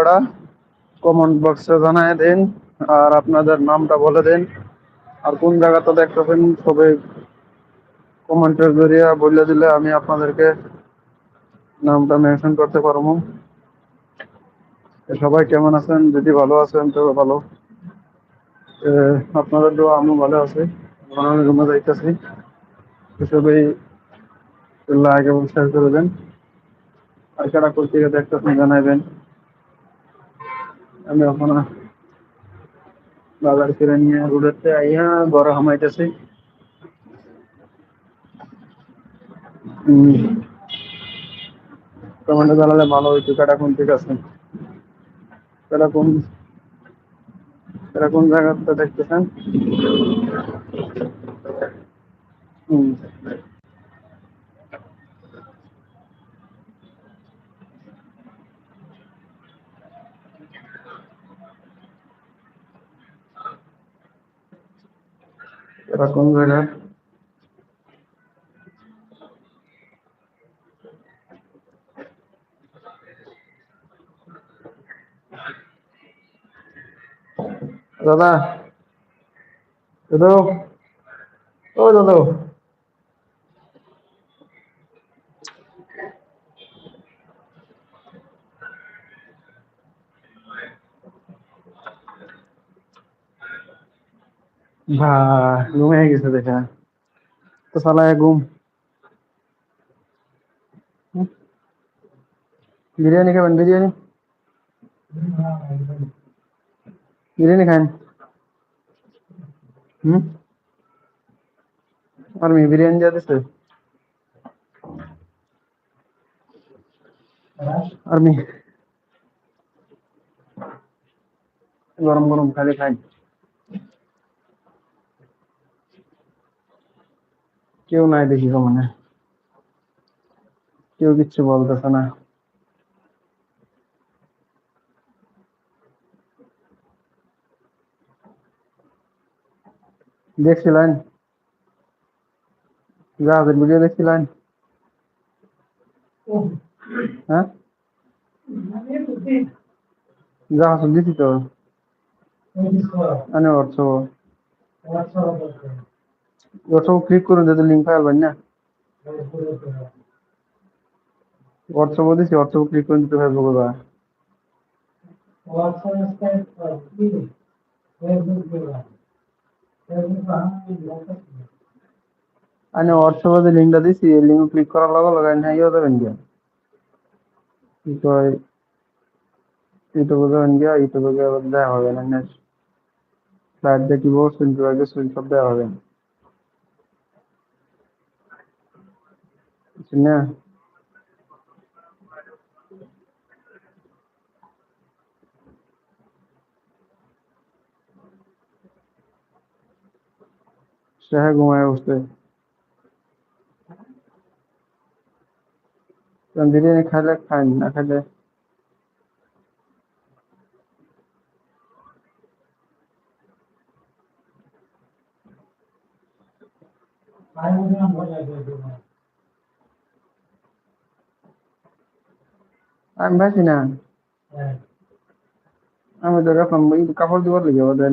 ওরা কমেন্ট বক্সে জানায় দিন, আর আপনাদের নামটা বলে দিন। আর কোন জায়গাটা দেখতেছেন, সবাই কমেন্টের জরিয়া বলে দিলে আমি আপনাদেরকে নামটা মেনশন করতে পারব। সবাই কেমন আছেন? যদি ভালো আছেন, তো ভালো। আপনাদের দোয়া আমি ভালো আছি। আমি রুমে যাইতেছি। সবাই লাইক এবং শেয়ার করে দেন। আর কারা কোথেকে দেখতেছেন জানাইবেন আমি এখন বাজার কিনে নিয়ে রোডেতে আইয়া ঘরে হামাইতেছি। কমেন্টে জানালে ভালো হইতো কাটা কোন ঠিক আছে? কাটা কোন কাটা কোন জায়গাতে দেখতেছেন? হুম এটা কোন জায়গা দাদা দাদু ও দাদু ভাই ঘুমিয়ে গেছে দেখা তো সালায় ঘুম হুম? বিরিয়ানি খাবেন বিরিয়ানি বিরিয়ানি খান হুম আর মেয়ে বিরিয়ানি যা দিছে আর মেয়ে গরম গরম খালি খাই কেউ নাই দেখি মানে কেউ কিচ্ছু বলতেছে না। দেখছিলেন? জাহাজের ভিডিও দেখছিলেন? হ্যাঁ? জাহাজ দিছি তো। আনে অর্থ অর্থ ক্লিক করুন যাতে লিঙ্ক পাইবেন না। হোয়াটসঅ্যাপ দিছি হোয়াটসঅ্যাপ ক্লিক করে দিতে ফেসবুকে বা আনে হোয়াটসঅ্যাপে লিঙ্কটা দিছি লিঙ্ক ক্লিক করার লগে লগে না ইয়ে দেবেন গিয়া। কি কয়? ইউটিউবে যাবেন গিয়া ইউটিউবে গিয়ে দেওয়া হবে না ফ্লাইট শুনতে আগে শুন সব দেওয়া হবে सुना शह घुमाया उसने। तंदीरी ने खा ले खा ना खा ले আমি ভাবছি না। আমি তো এরকম কাপড় দিবার লেগে ওদের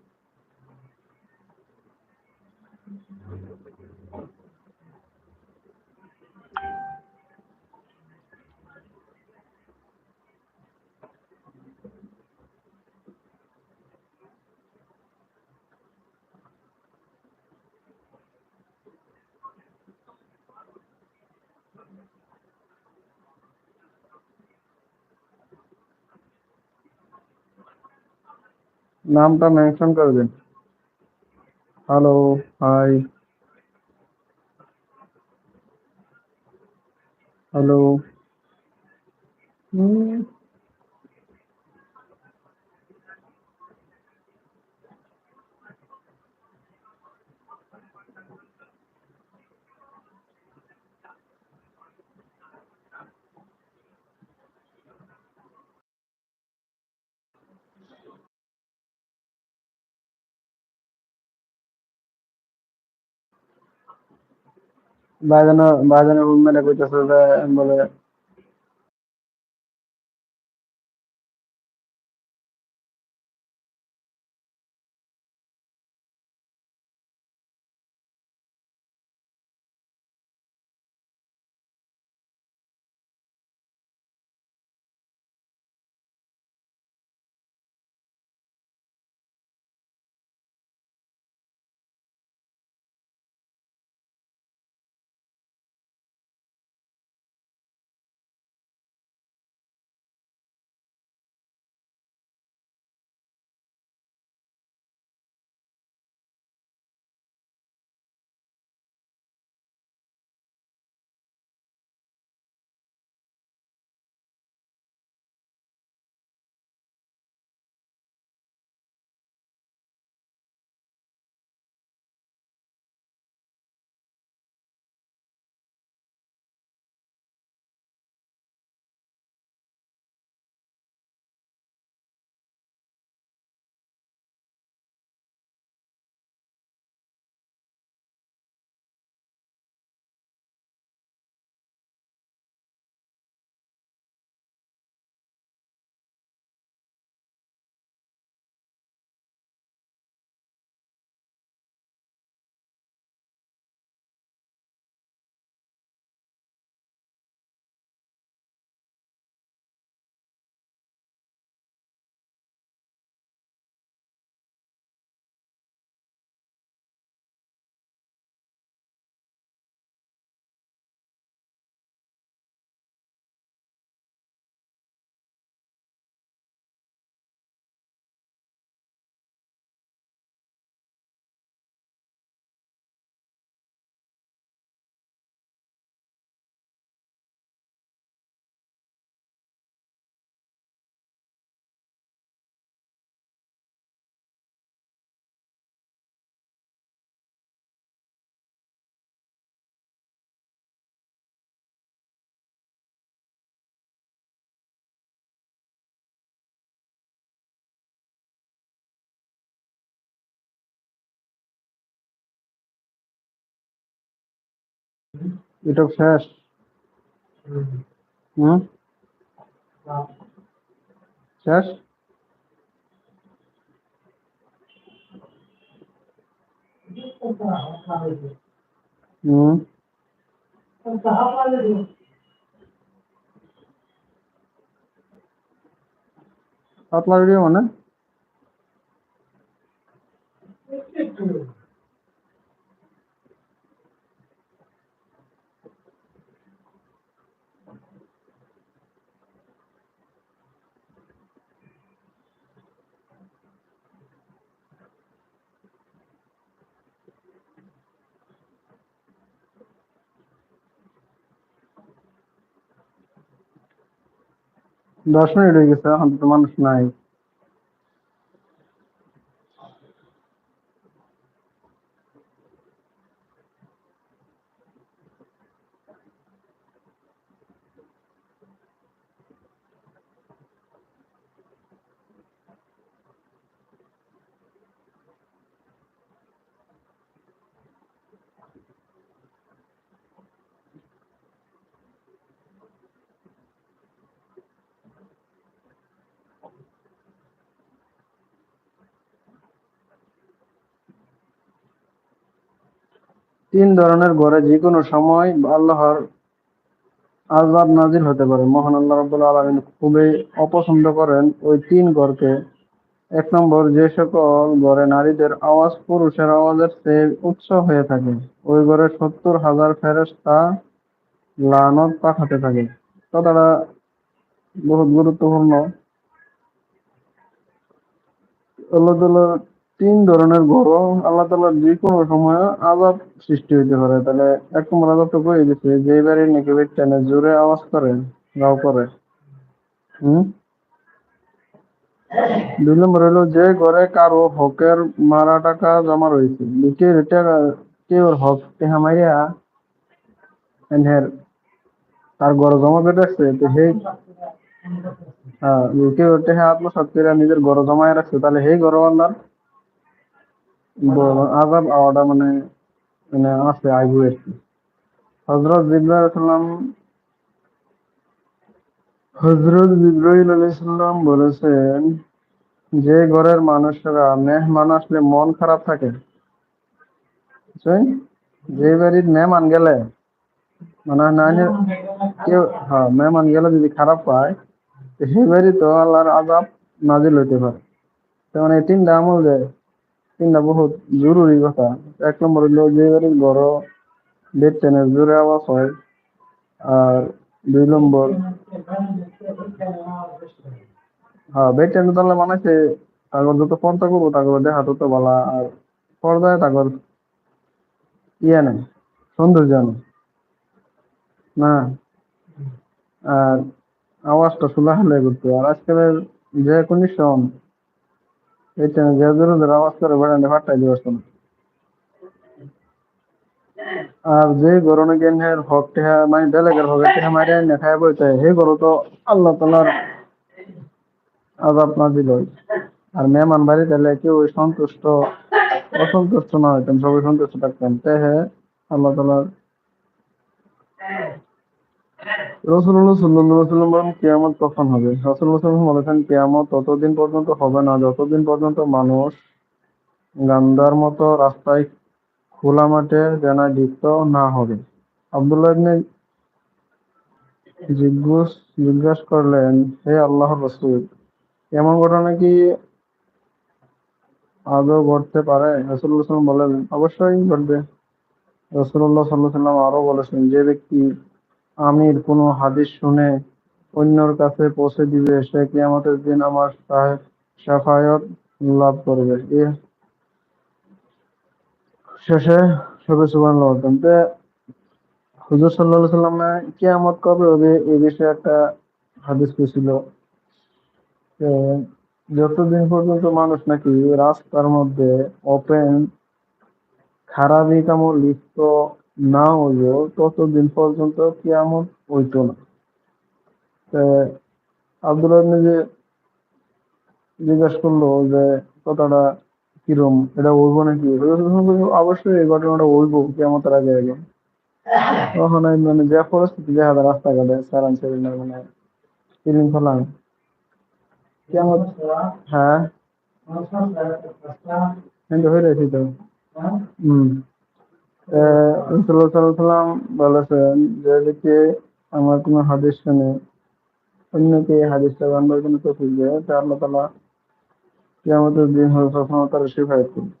নামটা মেনশন করে দিন হ্যালো হাই হ্যালো হুম বাজানো বাজানো রুম মেরে কইতেছে যে বলে এটা শেষ। হুম? শেষ? হুম? পাতলা ভিডিও মানে? দশ মিনিট হয়ে গেছে এখন তো মানুষ নাই। তিন ধরনের ঘরে যে কোনো সময় আল্লাহর আজাব নাজিল হতে পারে। মহান আল্লাহ রাব্বুল আলামিন খুবই অপছন্দ করেন ওই তিন ঘরকে এক নম্বর, যে সকল ঘরে নারীদের আওয়াজ পুরুষের আওয়াজের চেয়ে উচ্চ হয়ে থাকে। ওই ঘরে সত্তর হাজার ফেরেশতা লানত পাঠাতে থাকে। কথাটা বহুত গুরুত্বপূর্ণ। আল্লাহ তিন ধরনের ঘর আল্লাহ তাআলা যে কোনো সময় আজাব সৃষ্টি হইতে পারে। তাহলে এক নম্বর আজাবটা কয়ে দিচ্ছে যে বাড়ির নাকি বেটানে জোরে আওয়াজ করে, গাও করে। হুম? দুই নম্বর হলো যে ঘরে কারও হকের মারা টাকা জমা রয়েছে কেউ টাকা কেউ হক টেহা মাইয়া এনহের তার ঘর জমা করে রাখছে, তো সেই হ্যাঁ কেউ টেহা আত্মসাৎ করে নিজের ঘর জমায় রাখছে, তাহলে সেই ঘর আল্লাহর আজাব আওয়াটা মানে মানে আছে আইবু কি হজরত সাল্লাম হজরত সালাম বলেছেন যে ঘরের মানুষেরা মেহমান আসলে মন খারাপ থাকে। যে বাড়ির মেহমান গেলে মানে নানি কেউ হ্যাঁ মেহমান গেলে যদি খারাপ পায় সেই বাড়ি তো আল্লাহর আজাব নাজিল হইতে পারে। তো মানে তিনটা আমল যে তিনটা বহুত জরুরি কথা। এক নম্বর হইল যে বড় বেড টেনের জোরে আওয়াজ হয়, আর দুই নম্বর হ্যাঁ বেড টেন তাহলে বানাইছে তারপর যত পর্দা করব তারপর দেখা তত বলা, আর পর্দায় তারপর ইয়ে নেই, সৌন্দর্য নেই। না, আর আওয়াজটা শোনা হলে করতে আর আজকালের যে কন্ডিশন করে বেড়ানো ফাটাই দিয়ে আসতো না আর যে গরনে জ্ঞানের হক টেহা মানে বেলেগের হকের টেহা মারে না খায় বইতে সেই গরু তো আল্লাহ তালার আজাব নাজিল হয় আর মেহমান বাড়ি তাহলে কেউ সন্তুষ্ট অসন্তুষ্ট না হইতেন সবাই সন্তুষ্ট থাকতেন তে হে আল্লাহ তালার রসুল্লাহ সাল্লাহ সাল্লাম বলেন কিয়ামত কখন হবে? রসুল্লাহ বলেছেন, কিয়ামত ততদিন পর্যন্ত হবে না, যতদিন পর্যন্ত মানুষ গান্ধার মতো রাস্তায় খোলা মাঠে না হবে। আব্দুল্লাহ জিজ্ঞুস করলেন, হে আল্লাহর রসুল, এমন ঘটনা কি আদৌ ঘটতে পারে? রসুল্লাহ বলেন অবশ্যই ঘটবে। রসুল্লাহ সাল্লাহ সাল্লাম আরও বলেছেন, যে ব্যক্তি আমির কোনো হাদিস শুনে অন্যর কাছে পৌঁছে দিবে, সে কিয়ামতের দিন আমার সাফায়ত লাভ করবে। শেষে সবে সুবান হুজুর সাল্লাহ সাল্লামে কিয়ামত কবে হবে? এই বিষয়ে একটা হাদিস ছিল। যতদিন পর্যন্ত মানুষ নাকি রাস্তার মধ্যে ওপেন খারাপি কামো লিপ্ত না হইব ততদিন পর্যন্ত কিয়ামত হইতো না। আব্দুল যে জিজ্ঞাসা করল যে, কথাটা কিরম, এটা হইব নাকি? অবশ্যই এই ঘটনাটা হইব কেমতের আগে আগে। তখন মানে যে পরিস্থিতি, দেখা যায় রাস্তাঘাটে সারান সেরিনের মানে ফিলিং ফেলাম কেমন হ্যাঁ। কিন্তু হয়ে রয়েছি তো? হম। সাল্লাম বলেছেন যে ব্যক্তি আমার কোনো হাদিস শুনে অন্যকে হাদিসটা বানবার জন্য তফিক দেয়, তা আল্লাহ তালা আমাদের দিন হল সফলতার তারা শিফায়ত করবে।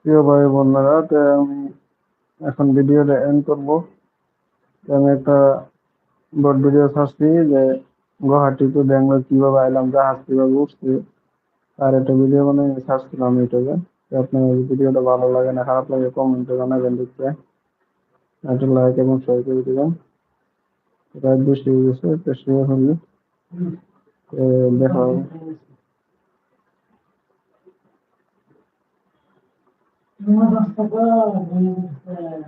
প্রিয় ভাই বোনেরা, তো আমি এখন ভিডিওটা এন্ড করব। আমি একটা বড় ভিডিও ছাড়ছি যে গুয়াহাটি টু ব্যাঙ্গালোর কীভাবে আইলাম, জাহাজ কীভাবে উঠছি, আর একটা ভিডিও বানিয়ে ছাড়ছিলাম ইউটিউবে। আপনার ভিডিওটা ভালো লাগে না, খারাপ লাগে কমেন্টে জানাবেন দেখতে একটা লাইক এবং শেয়ার করে দিবেন। রাত বেশি হয়ে গেছে তো শুয়ে ফেললি তো দেখা হবে। Nueva Sabah means uh,